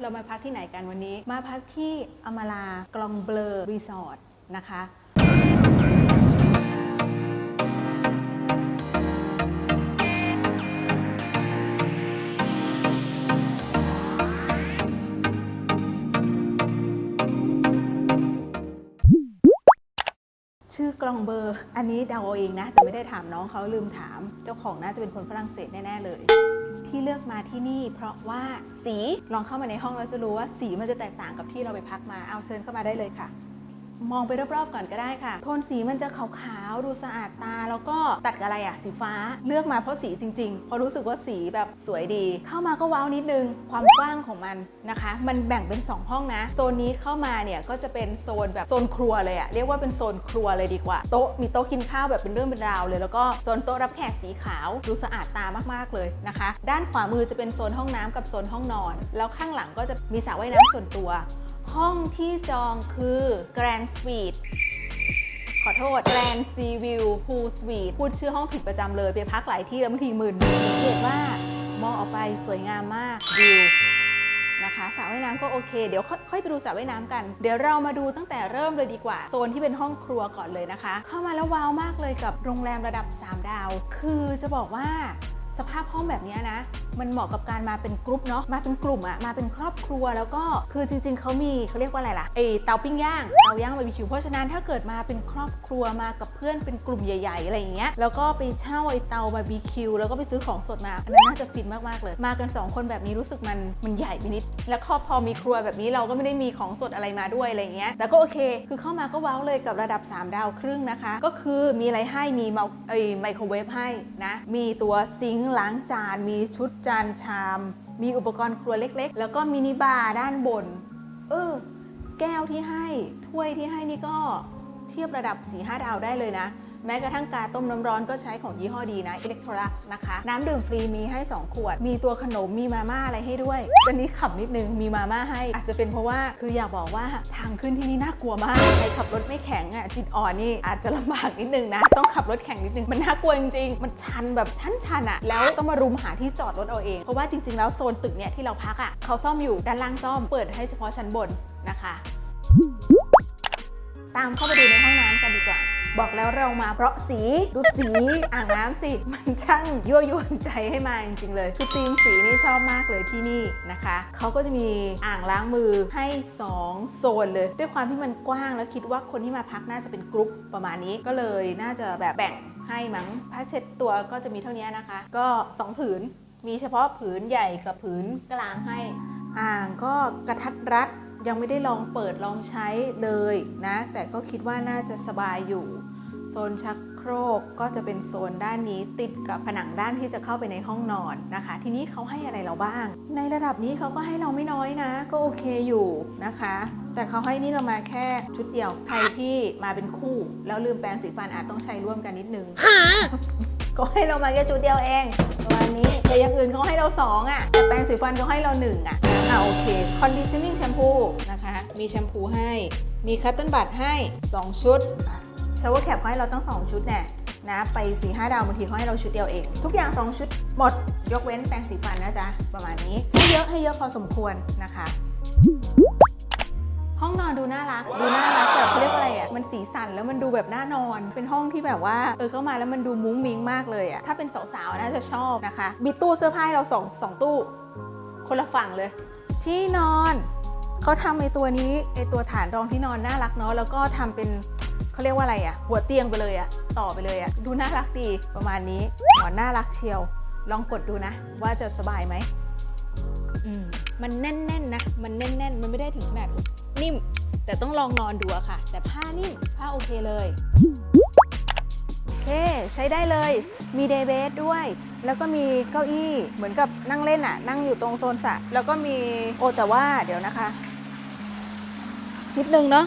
เรามาพักที่ไหนกันวันนี้ มาพักที่อมาลากลองเบลอรีสอร์ทนะคะชื่อกลองเบอร์ อันนี้เดาเอาเองนะ แต่ไม่ได้ถามน้องเขาลืมถาม เจ้าของน่าจะเป็นคนฝรั่งเศสแน่ ๆ เลย ที่เลือกมาที่นี่ เพราะว่าสีลองเข้ามาในห้องแล้วจะรู้ว่าสีมันจะแตกต่างกับที่เราไปพักมาเอาเชิญเข้ามาได้เลยค่ะ มองไปรอบๆก่อนก็ได้ค่ะ โทนสีมันจะขาวๆ ดูสะอาดตา แล้วก็ตัดกับอะไรอะสีฟ้า เลือกมาเพราะสีจริงๆเพราะรู้สึกว่าสีแบบสวยดี เข้ามาก็ว้าวนิดนึง ความกว้างของมันนะคะ มันแบ่งเป็น 2 ห้องนะ โซนนี้เข้ามาเนี่ยก็จะเป็นโซนแบบโซนครัวเลยอะเรียกว่าเป็นโซนครัวเลยดีกว่า โต๊ะมีโต๊ะกินข้าวแบบเป็นเรื่องเป็นราวเลย แล้วก็โซนโต๊ะรับแขกสีขาว ดูสะอาดตามากๆเลยนะคะ ด้านขวามือจะเป็นโซนห้องน้ำกับโซนห้องนอน แล้วข้างหลังก็จะมีสระว่ายน้ำส่วนตัว ห้องที่จองคือ Grand Suite ขอโทษ Grand Sea View Pool Suite พูดชื่อห้องผิดประจำเลย ไปพักหลายที่แล้วบางทีหมึนสังเกตว่ามองออกไปสวยงามมากวิวนะคะสระว่ายน้ำก็โอเค เดี๋ยวค่อยค่อยไปดูสระว่ายน้ำกัน เดี๋ยวเรามาดูตั้งแต่เริ่มเลยดีกว่า โซนที่เป็นห้องครัวก่อนเลยนะคะ เข้ามาแล้วว้าวมากเลยกับโรงแรมระดับ 3 ดาว คือจะบอกว่าสภาพห้องแบบนี้นะมันเหมาะกับการมาเป็นกรุ๊ปเนาะมาเป็นกลุ่มอะมาเป็นครอบครัวแล้วก็คือจริง ๆเขามีเขาเรียกว่าอะไรล่ะไอเตาปิ้งย่างเตาย่างบาร์บีคิวเพราะฉะนั้นถ้าเกิดมาเป็นครอบครัวมากับเพื่อนเป็นกลุ่มใหญ่ๆอะไรอย่างเงี้ยแล้วก็ไปเช่าไอเตาบาร์บีคิวแล้วก็ไปซื้อของสดมาอันนั้นน่าจะฟินมากๆเลย มากันสองคนแบบนี้รู้สึกมันมันใหญ่ไปนิด แล้วก็พอมีครัวแบบนี้เราก็ไม่ได้มีของสดอะไรมาด้วยอะไรอย่างเงี้ยแต่ก็โอเค คือเข้ามาก็ว้าวเลยกับระดับ 3 ดาวครึ่งนะคะ ก็คือมีอะไรให้มีเมาไอไมโครเวฟให้นะมีตัวซิงค์ล้างจานมีชุดจานชาม มีอุปกรณ์ครัวเล็ก ๆ แล้วก็มินิบาร์ด้านบน เออ แก้วที่ให้ ถ้วยที่ให้นี่ก็เทียบระดับสีห้าดาวได้เลยนะ แม้กระทั่งกาต้มน้ำร้อนก็ใช้ของยี่ห้อดีนะอิเล็กโทรลักนะคะ น้ำดื่มฟรีมีให้ 2 ขวด มีตัวขนมมีมาม่าอะไรให้ด้วยอันนี้ขับนิดนึงมีมาม่าให้ อาจจะเป็นเพราะว่าคืออยากบอกว่าทางขึ้นที่นี่น่ากลัวมากใครขับรถไม่แข็งอะจิตอ่อนนี่อาจจะลำบากนิดนึงนะ ต้องขับรถแข็งนิดนึงมันน่ากลัวจริงๆมันชันแบบชันชันอะแล้วต้องมารุมหาที่จอดรถเอาเองเพราะว่าจริง ๆ แล้วโซนตึกเนี่ยที่เราพักอะเขาซ่อมอยู่ด้านล่างซ่อมเปิดให้เฉพาะชั้นบนนะคะ ตามเข้าไปดูในห้องน้ำกันดีกว่า บอกแล้วเรามาเพราะสีดูสีอ่างน้ำสิ มันช่างยั่วยวนใจให้มาจริงๆเลยคือธีมสีนี่ชอบมากเลยที่นี่นะคะเขาก็จะมีอ่างล้างมือให้ 2 โซนเลย ด้วยความที่มันกว้างแล้วคิดว่าคนที่มาพักน่าจะเป็นกรุ๊ปประมาณนี้ก็เลยน่าจะแบบแบ่งให้มั้งผ้าเช็ดตัวก็จะมีเท่านี้นะคะ ก็ 2 ผืน มีเฉพาะผืนใหญ่กับผืนกลางให้ อ่างก็กระทัดรัด ยังไม่ได้ลองเปิดลองใช้เลยนะ แต่ก็คิดว่าน่าจะสบายอยู่ โซนชักโครกก็จะเป็นโซนด้านนี้ติดกับผนังด้านที่จะเข้าไปในห้องนอนนะคะ ทีนี้เขาให้อะไรเราบ้าง ในระดับนี้เขาก็ให้เราไม่น้อยนะ ก็โอเคอยู่นะคะ แต่เขาให้นี่เรามาแค่ชุดเดียวใครที่มาเป็นคู่ แล้วลืมแปรงสีฟันอาจต้องใช้ร่วมกันนิดนึง ก็ให้เรามาแค่ชุดเดียวเองประมาณนี้แต่อย่างอื่นเขาให้เราสองอะแต่แปรงสีฟันเขาให้เราหนึ่งอะอะโอเค conditioning shampoo นะคะ มีแชมพูให้ มีคัตเติ้ลบัตให้ 2 ชุดชาวเวอร์แคปเขาให้เราตั้ง2ชุดแน่นะไป4 5ดาวบางทีเขาให้เราชุดเดียวเอง ทุกอย่าง 2 ชุดหมด ยกเว้นแปรงสีฟันนะจ๊ะ ประมาณนี้ ให้เยอะให้เยอะพอสมควรนะคะ ห้องนอนดูน่ารักดูน่า สีสันแล้วมันดูแบบน่านอน เป็นห้องที่แบบว่าเออเข้ามาแล้วมันดูมุ้งมิ้งมากเลยอะถ้าเป็นสาวๆน่าจะชอบนะคะ มีตู้เสื้อผ้าให้เราสองสองตู้ คนละฝั่งเลย ที่นอนเขาทำไอตัวนี้ไอตัวฐานรองที่นอนน่ารักเนาะแล้วก็ทำเป็นเขาเรียกว่าอะไรอะหัวเตียงไปเลยอะต่อไปเลยอะดูน่ารักดีประมาณนี้หมอนน่ารักเชียว ลองกดดูนะ ว่าจะสบายไหมอืมมันแน่นๆนะ มันแน่นๆ มันไม่ได้ถึงขนาดนิ่ม แต่ต้องลองนอนดูอะค่ะ แต่ผ้านิ่มผ้าโอเคเลย โอเค ใช้ได้เลย มีเดย์เบสด้วย แล้วก็มีเก้าอี้เหมือนกับนั่งเล่นอะนั่งอยู่ตรงโซนสระแล้วก็มีโอแต่ว่าเดี๋ยวนะคะนิดนึงเนาะ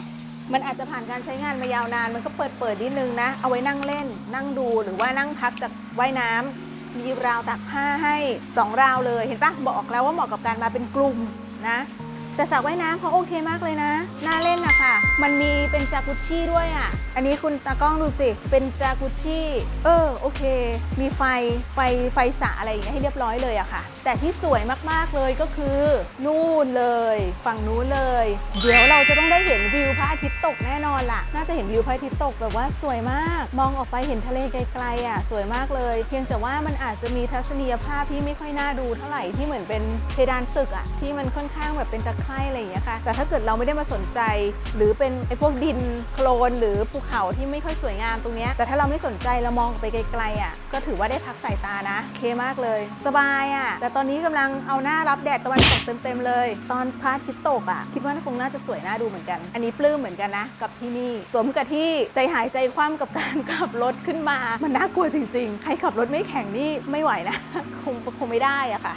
มันอาจจะผ่านการใช้งานมายาวนาน มันก็เปิดเปิดนิดนึงนะ เอาไว้นั่งเล่น นั่งดูหรือว่านั่งพักจากว่ายน้ำมีราวตากผ้าให้ 2 ราวเลย เห็นปะบอกแล้วว่าเหมาะกับการมาเป็นกลุ่มนะ แต่สระว่ายน้ำเขาโอเคมากเลยนะ น่าเล่นอะค่ะมันมีเป็นจากุชชี่ด้วยอะอันนี้คุณตากล้องดูสิ เป็นจากุชชี่ เออโอเค มีไฟ ไฟ ไฟสระอะไรอย่างเงี้ยให้เรียบร้อยเลยอะค่ะ แต่ที่สวยมากๆเลยก็คือ นู่นเลย ฝั่งนู้นเลย เดี๋ยวเราจะต้องได้เห็นวิวพระอาทิตย์ตกแน่นอนล่ะ น่าจะเห็นวิวพระอาทิตย์ตกแบบว่าสวยมาก มองออกไปเห็นทะเลไกลๆอะสวยมากเลย เพียงแต่ว่ามันอาจจะมีทัศนียภาพที่ไม่ค่อยน่าดูเท่าไหร่ ที่เหมือนเป็นเพดานตึกอะ ที่มันค่อนข้างแบบเป็นตะไคร่อะไรอย่างเงี้ยค่ะ แต่ถ้าเกิดเราไม่ได้มาสนใจ หรือเป็นไอ้พวกดินโคลน หรือภูเขาที่ไม่ค่อยสวยงามตรงเนี้ยแต่ถ้าเราไม่สนใจเรามองไปไกลๆอะก็ถือว่าได้พักสายตานะเคมากเลย สบายอะแต่ตอนนี้กำลังเอาหน้ารับแดดตะวันตกเต็มๆเลย ตอนพระอาทิตย์ตกอะคิดว่าคงน่าจะสวยน่าดูเหมือนกัน อันนี้ปลื้มเหมือนกันนะ กับที่นี่สมกับที่ใจหายใจคว่ำกับการขับรถขึ้นมา มันน่ากลัวจริง ๆ ใครขับรถไม่แข็งนี่ไม่ไหวนะ คงคงไม่ได้อะค่ะ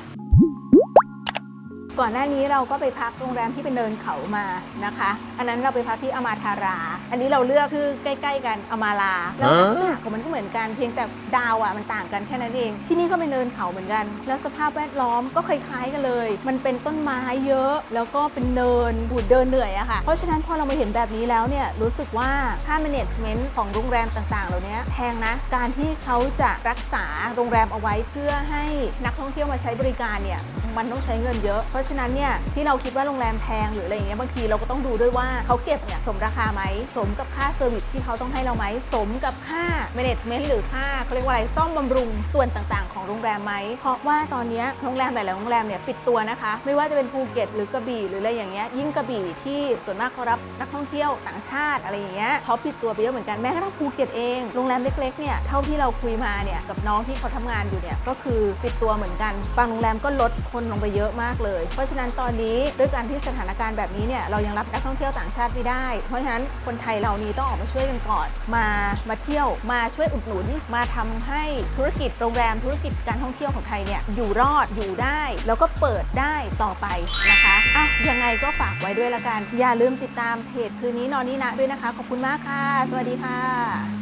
ก่อนหน้านี้เราก็ไปพักโรงแรมที่เป็นเนินเขามานะคะ อันนั้นเราไปพักที่อมาทารา อันนี้เราเลือกคือใกล้ ๆ กันอมาลาแล้วลักษณะของมันก็เหมือนกันเพียงแต่ดาวอะมันต่างกันแค่นั้นเอง ที่นี่ก็เป็นเนินเขาเหมือนกัน แล้วสภาพแวดล้อมก็คล้ายๆกันเลย มันเป็นต้นไม้เยอะ แล้วก็เป็นเนินหูเดินเหนื่อยอะค่ะ เพราะฉะนั้นพอเรามาเห็นแบบนี้แล้วเนี่ยรู้สึกว่าค่า management ของโรงแรมต่างๆ เหล่านี้แพงนะ การที่เขาจะรักษาโรงแรมเอาไว้เพื่อให้นักท่องเที่ยวมาใช้บริการเนี่ย มันต้องใช้เงินเยอะ เพราะฉะนั้นเนี่ยที่เราคิดว่าโรงแรมแพงหรืออะไรอย่างเงี้ยบางทีเราก็ต้องดูด้วยว่าเขาเก็บเนี่ยสมราคาไหมสมกับค่าเซอร์วิสที่เขาต้องให้เราไหมสมกับค่า management หรือค่าเขาเรียกว่าอะไรซ่อมบำรุงส่วนต่างๆ ของโรงแรมไหมเพราะว่าตอนนี้โรงแรมหลายๆโรงแรมเนี่ยปิดตัวนะคะ ไม่ว่าจะเป็นภูเก็ตหรือกระบี่หรืออะไรอย่างเงี้ยยิ่งกระบี่ที่ส่วนมากเขารับนักท่องเที่ยวต่างชาติอะไรอย่างเงี้ยเขาปิดตัวไปเยอะเหมือนกันแม้กระทั่งภูเก็ตเองโรงแรมเล็กๆเนี่ยเท่าที่เราคุยมาเนี่ยกับน้องที่เขาทำงานอยู่เนี่ยก็คือปิดตัวเหมือนกันบางโรงแรมก็ลดคนลงไปเยอะมากเลย เพราะฉะนั้นตอนนี้ด้วยการที่สถานการณ์แบบนี้เนี่ยเรายังรับนักท่องเที่ยวต่างชาติไม่ได้ เพราะฉะนั้นคนไทยเรานี้ต้องออกมาช่วยกันก่อนมามาเที่ยวมาช่วยอุดหนุน มาทำให้ธุรกิจโรงแรมธุรกิจการท่องเที่ยวของไทยเนี่ยอยู่รอดอยู่ได้ แล้วก็เปิดได้ต่อไปนะคะอะยังไงก็ฝากไว้ด้วยละกัน อย่าลืมติดตามเพจคืนนี้นอนนี่นะด้วยนะคะ ขอบคุณมากค่ะ สวัสดีค่ะ